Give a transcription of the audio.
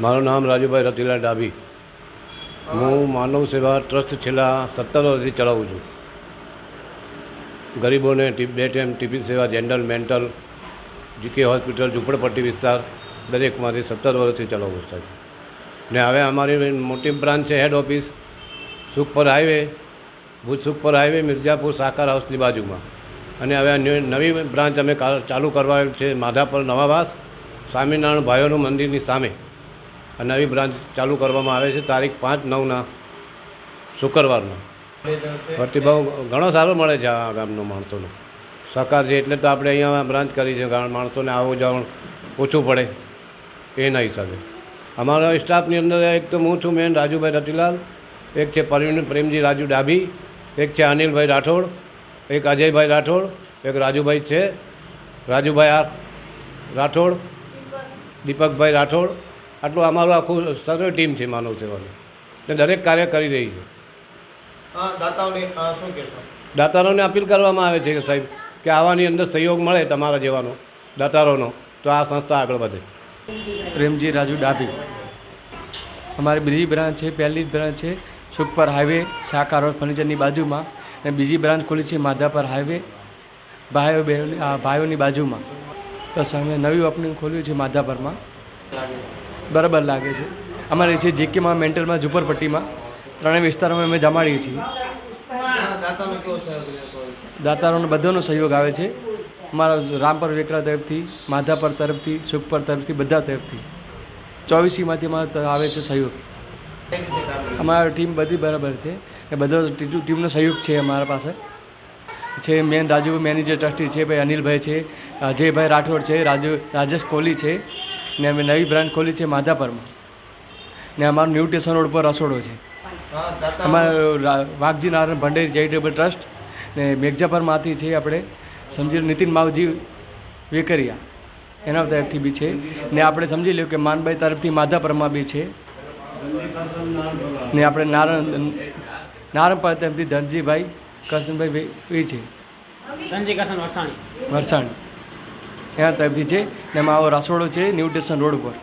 મારું નામ રાજુભાઈ રતિલા ડાભી. હું માનવ સેવા ટ્રસ્ટ છેલ્લા સત્તર વર્ષથી ચલાવું છું. ગરીબોને બે ટાઈમ ટિફિન સેવા જનરલ મેન્ટલ, જીકે હોસ્પિટલ ઝૂંપડપટ્ટી વિસ્તાર દરેકમાંથી સત્તર વર્ષથી ચલાવું સાહેબ. ને હવે અમારી મોટી બ્રાન્ચ છે head office Sukhpar highway, Bhuj Sukhpar highway Mirjapur Sakar હાઉસની બાજુમાં. અને હવે આ નવી બ્રાન્ચ અમે ચાલુ કરવાયેલ છે માધાપર નવાવાસ, સ્વામિનારાયણ ભાઈઓનું મંદિરની સામે. આ નવી બ્રાન્ચ ચાલુ કરવામાં આવે છે તારીખ પાંચ નવના શુક્રવારના. પ્રતિભાવ ઘણો સારો મળે છે આ ગામનો માણસોનો. સહકાર છે એટલે તો આપણે અહીંયા બ્રાન્ચ કરી છે. માણસોને આવું જવું ઓછું પડે એના હિસાબે. અમારા સ્ટાફની અંદર એક તો હું છું મેન રાજુભાઈ રતિલાલ, એક છે પરવીન પ્રેમજી રાજુ ડાભી, એક છે અનિલભાઈ રાઠોડ, એક અજયભાઈ રાઠોડ, એક રાજુભાઈ છે, રાજુભાઈ આ રાઠોડ, દીપકભાઈ રાઠોડ આટલું અમારું આખું સર્વે ટીમ છે માનવ સેવાનું. ને દરેક કાર્ય કરી રહી છે. દાતારોને અપીલ કરવામાં આવે છે કે સાહેબ કે આવાની અંદર સહયોગ મળે તમારા જેવાનો દાતારોનો તો આ સંસ્થા આગળ વધે. પ્રેમજી રાજુ ડાભી. અમારી બીજી બ્રાન્ચ છે પહેલી બ્રાન્ચ છે સુખપર હાઈવે શાખા રોડ ફર્નિચરની બાજુમાં. અને બીજી બ્રાન્ચ ખોલી છે માધાપર હાઈવે ભાઈઓ બહેનોની આ ભાઈઓની બાજુમાં. બસ અમે નવી ઓપનિંગ ખોલ્યું છે માધાપરમાં. બરાબર લાગે છે. અમારે છે જેકેમાં, મેન્ટલમાં, ઝુંપડપટ્ટીમાં ત્રણેય વિસ્તારોમાં અમે જમાડીએ છીએ. દાતારોનો બધાનો સહયોગ આવે છે. અમારા રામપર વેકરા તરફથી, માધાપર તરફથી, સુખપર તરફથી, બધા તરફથી. ચોવીસીમાંથી અમારા આવે છે સહયોગ? અમારી ટીમ બધી બરાબર છે. એ બધો ટીમનો સહયોગ છે અમારા પાસે. છે, મેન રાજુ, મેનેજર ટ્રસ્ટી છે, ભાઈ અનિલભાઈ છે અજયભાઈ રાઠોડ છે, રાજુ, રાજેશ કોહલી છે. ને અમે નવી બ્રાન્ચ ખોલી છે માધાપરમાં. ને અમારું ન્યૂ સ્ટેશન રોડ પર રસોડો છે. અમારું વાઘજી નારાયણ ભંડેરી ચેરિટેબલ ટ્રસ્ટ ને મેઘજાપરમાંથી છે આપણે સમજી નીતિન માવજી વેકરિયા. એના તરફથી બી છે. ને આપણે સમજી લો કે માનભાઈ તરફથી માધાપરમાં બી છે. ને આપણે નારાયણ નારણ તરફથી ધનજીભાઈ કરશનભાઈ એ છે. ધનજી કરશન વસાણી વરસાણી. એના તરફથી છે ને આવો રાસોડો છે ન્યૂ સ્ટેશન રોડ ઉપર.